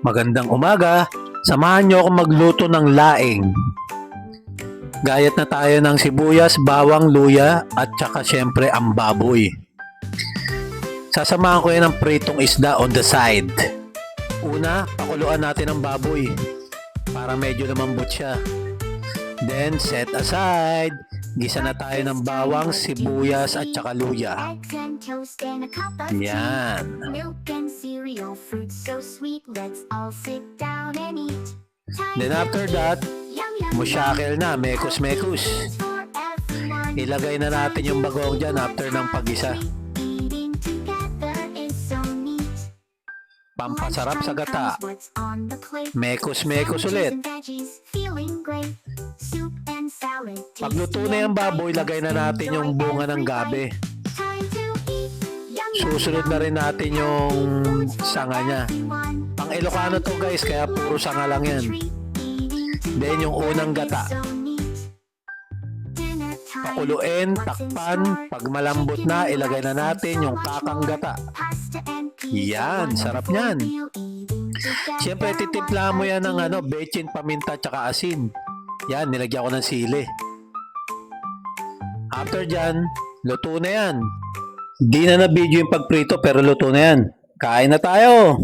Magandang umaga. Samahan niyo ako magluto ng laing. Gayat na tayo ng sibuyas, bawang, luya at saka syempre ang baboy. Sasamahan ko yan ng pritong isda on the side. Una, pakuluan natin ang baboy para medyo lumambot siya. Then, set aside. Gisa na tayo ng bawang, sibuyas at saka luya. Eggs Let's all sit down and eat. Then after that, yum. na, everyone. Ilagay na natin yung bagong dyan after ng pagisa. Pampasarap sa gata. Mekos-mekos ulit. Pagluto na yung baboy, lagay na natin yung bunga ng gabi. Susunod na rin natin yung sanga niya. Pang Ilocano to guys, kaya puro sanga lang yan. Then yung unang gata. Pakuluin, takpan, pag malambot na, ilagay na natin yung kakang gata. Yan, sarap niyan. Siyempre, titimplahan mo yan ng ano, bechin, paminta, tsaka asin. Yan, nilagyan ko ng sili. After dyan, luto na yan. Di na na video yung pagprito pero luto na yan. Kain na tayo!